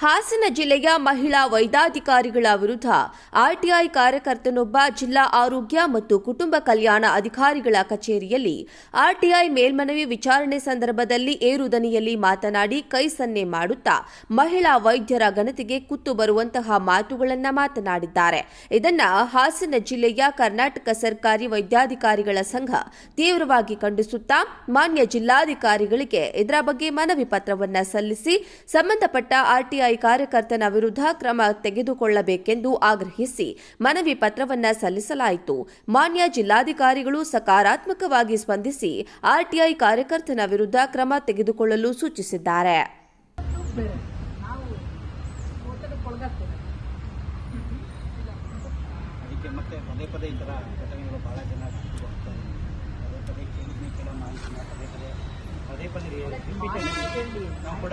ಹಾಸನ ಜಿಲ್ಲೆಯ ಮಹಿಳಾ ವೈದ್ಯಾಧಿಕಾರಿಗಳ ವಿರುದ್ಧ ಆರ್ಟಿಐ ಕಾರ್ಯಕರ್ತನೊಬ್ಬ ಜಿಲ್ಲಾ ಆರೋಗ್ಯ ಮತ್ತು ಕುಟುಂಬ ಕಲ್ಯಾಣ ಅಧಿಕಾರಿಗಳ ಕಚೇರಿಯಲ್ಲಿ ಆರ್ಟಿಐ ಮೇಲ್ಮನವಿ ವಿಚಾರಣೆ ಸಂದರ್ಭದಲ್ಲಿ ಏರುದನಿಯಲ್ಲಿ ಮಾತನಾಡಿ ಕೈ ಸನ್ನೆ ಮಾಡುತ್ತಾ ಮಹಿಳಾ ವೈದ್ಯರ ಘನತೆಗೆ ಕುತ್ತು ಬರುವಂತಹ ಮಾತುಗಳನ್ನ ಮಾತನಾಡಿದ್ದಾರೆ. ಇದನ್ನ ಹಾಸನ ಜಿಲ್ಲೆಯ ಕರ್ನಾಟಕ ಸರ್ಕಾರಿ ವೈದ್ಯಾಧಿಕಾರಿಗಳ ಸಂಘ ತೀವ್ರವಾಗಿ ಖಂಡಿಸುತ್ತಾ ಮಾನ್ಯ ಜಿಲ್ಲಾಧಿಕಾರಿಗಳಿಗೆ ಇದರ ಬಗ್ಗೆ ಮನವಿ ಪತ್ರವನ್ನ ಸಲ್ಲಿಸಿ ಸಂಬಂಧಪಟ್ಟ ಆರ್ಟಿಐ ಕಾರ್ಯಕರ್ತನ ವಿರುದ್ಧ ಕ್ರಮ ತೆಗೆದುಕೊಳ್ಳಬೇಕೆಂದು ಆಗ್ರಹಿಸಿ ಮನವಿ ಪತ್ರವನ್ನ ಸಲ್ಲಿಸಲಾಯಿತು. ಮಾನ್ಯ ಜಿಲ್ಲಾಧಿಕಾರಿಗಳು ಸಕಾರಾತ್ಮಕವಾಗಿ ಸ್ಪಂದಿಸಿ ಆರ್ಟಿಐ ಕಾರ್ಯಕರ್ತನ ವಿರುದ್ಧ ಕ್ರಮ ತೆಗೆದುಕೊಳ್ಳಲು ಸೂಚಿಸಿದ್ದಾರೆ. ಪದೇ ಪದೇ ಕೂಡ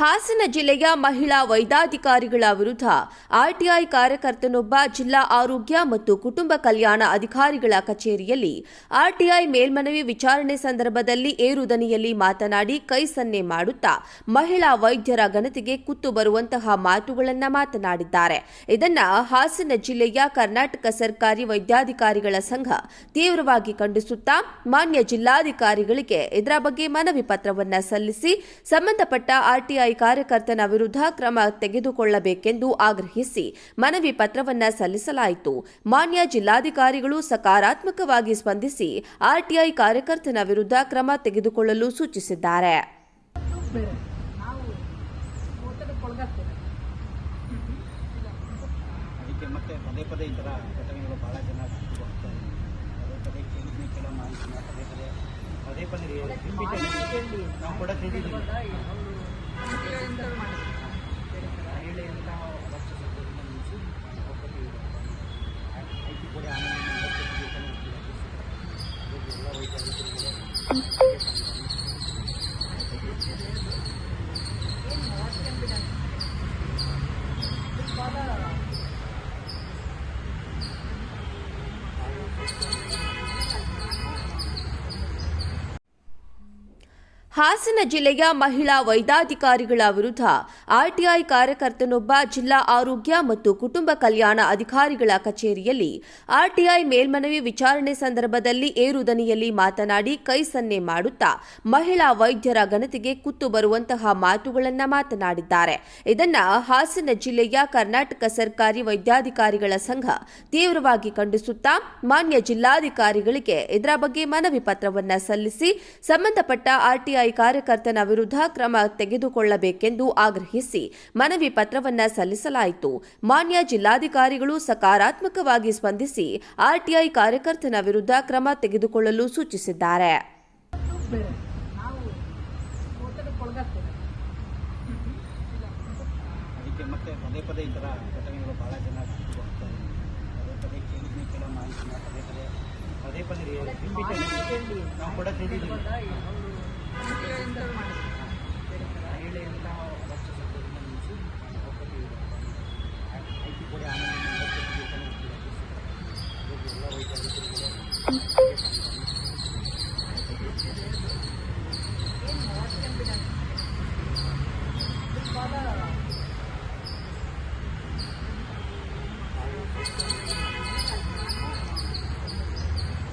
ಹಾಸನ ಜಿಲ್ಲೆಯ ಮಹಿಳಾ ವೈದ್ಯಾಧಿಕಾರಿಗಳ ವಿರುದ್ಧ ಆರ್ಟಿಐ ಕಾರ್ಯಕರ್ತನೊಬ್ಬ ಜಿಲ್ಲಾ ಆರೋಗ್ಯ ಮತ್ತು ಕುಟುಂಬ ಕಲ್ಯಾಣ ಅಧಿಕಾರಿಗಳ ಕಚೇರಿಯಲ್ಲಿ ಆರ್ಟಿಐ ಮೇಲ್ಮನವಿ ವಿಚಾರಣೆ ಸಂದರ್ಭದಲ್ಲಿ ಏರುದನಿಯಲ್ಲಿ ಮಾತನಾಡಿ ಕೈ ಸನ್ನೆ ಮಾಡುತ್ತಾ ಮಹಿಳಾ ವೈದ್ಯರ ಘನತೆಗೆ ಕುತ್ತು ಬರುವಂತಹ ಮಾತುಗಳನ್ನು ಮಾತನಾಡಿದ್ದಾರೆ. ಇದನ್ನ ಹಾಸನ ಜಿಲ್ಲೆಯ ಕರ್ನಾಟಕ ಸರ್ಕಾರಿ ವೈದ್ಯಾಧಿಕಾರಿಗಳ ಸಂಘ ತೀವ್ರವಾಗಿ ಖಂಡಿಸುತ್ತಾ ಮಾನ್ಯ ಜಿಲ್ಲಾಧಿಕಾರಿಗಳಿಗೆ ಇದರ ಬಗ್ಗೆ ಮನವಿ ಪತ್ರವನ್ನ ಸಲ್ಲಿಸಿ ಸಂಬಂಧಪಟ್ಟ ಆರ್ಟಿಐ ಕಾರ್ಯಕರ್ತನ ವಿರುದ್ಧ ಕ್ರಮ ತೆಗೆದುಕೊಳ್ಳಬೇಕೆಂದು ಆಗ್ರಹಿಸಿ ಮನವಿ ಪತ್ರವನ್ನ ಸಲ್ಲಿಸಲಾಯಿತು. ಮಾನ್ಯ ಜಿಲ್ಲಾಧಿಕಾರಿಗಳು ಸಕಾರಾತ್ಮಕವಾಗಿ ಸ್ಪಂದಿಸಿ ಆರ್ಟಿಐ ಕಾರ್ಯಕರ್ತನ ವಿರುದ್ಧ ಕ್ರಮ ತೆಗೆದುಕೊಳ್ಳಲು ಸೂಚಿಸಿದ್ದಾರೆ. ಮತ್ತೆ ಪದೇ ಪದೇ ಘಟನೆಗಳು ಭಾಳ ಜನ ಪದೇ ಕೆಲ ಪದೇ ಪದೇ ಪದೇ ನಾವು ಕೂಡ ತಿಳಿದಿದ್ದೀವಿ ఒకటి ಹಾಸನ ಜಿಲ್ಲೆಯ ಮಹಿಳಾ ವೈದ್ಯಾಧಿಕಾರಿಗಳ ವಿರುದ್ಧ ಆರ್ಟಿಐ ಕಾರ್ಯಕರ್ತನೊಬ್ಬ ಜಿಲ್ಲಾ ಆರೋಗ್ಯ ಮತ್ತು ಕುಟುಂಬ ಕಲ್ಯಾಣ ಅಧಿಕಾರಿಗಳ ಕಚೇರಿಯಲ್ಲಿ ಆರ್ಟಿಐ ಮೇಲ್ಮನವಿ ವಿಚಾರಣೆ ಸಂದರ್ಭದಲ್ಲಿ ಏರುದನಿಯಲ್ಲಿ ಮಾತನಾಡಿ ಕೈ ಸನ್ನೆ ಮಾಡುತ್ತಾ ಮಹಿಳಾ ವೈದ್ಯರ ಘನತೆಗೆ ಕುತ್ತು ಬರುವಂತಹ ಮಾತುಗಳನ್ನು ಮಾತನಾಡಿದ್ದಾರೆ. ಇದನ್ನ ಹಾಸನ ಜಿಲ್ಲೆಯ ಕರ್ನಾಟಕ ಸರ್ಕಾರಿ ವೈದ್ಯಾಧಿಕಾರಿಗಳ ಸಂಘ ತೀವ್ರವಾಗಿ ಖಂಡಿಸುತ್ತಾ ಮಾನ್ಯ ಜಿಲ್ಲಾಧಿಕಾರಿಗಳಿಗೆ ಇದರ ಬಗ್ಗೆ ಮನವಿ ಪತ್ರವನ್ನ ಸಲ್ಲಿಸಿ, ಸಂಬಂಧಪಟ್ಟ ಆರ್ಟಿಐ ಕಾರ್ಯಕರ್ತನ ವಿರುದ್ಧ ಕ್ರಮ ತೆಗೆದುಕೊಳ್ಳಬೇಕೆಂದು ಆಗ್ರಹಿಸಿ ಮನವಿ ಪತ್ರವನ್ನ ಸಲ್ಲಿಸಲಾಯಿತು. ಮಾನ್ಯ ಜಿಲ್ಲಾಧಿಕಾರಿಗಳು ಸಕಾರಾತ್ಮಕವಾಗಿ ಸ್ಪಂದಿಸಿ ಆರ್ಟಿಐ ಕಾರ್ಯಕರ್ತನ ವಿರುದ್ಧ ಕ್ರಮ ತೆಗೆದುಕೊಳ್ಳಲು ಸೂಚಿಸಿದ್ದಾರೆ. ಮತ್ತೆ ಪದೇ ಪದೇ ಈ ಥರ ಘಟನೆಗಳು ಭಾಳ ಜನ ಪದೇ ಪದೇ ಕೇಳಿದ್ನಿ ಕೆಲ ಮಾಹಿತಿನ ಪದೇ ಪದೇ ಪದೇ ಪದೇ ನಾವು ಕೂಡ ತಿಳಿದಿದ್ದೀವಿ ಮಾಡಿ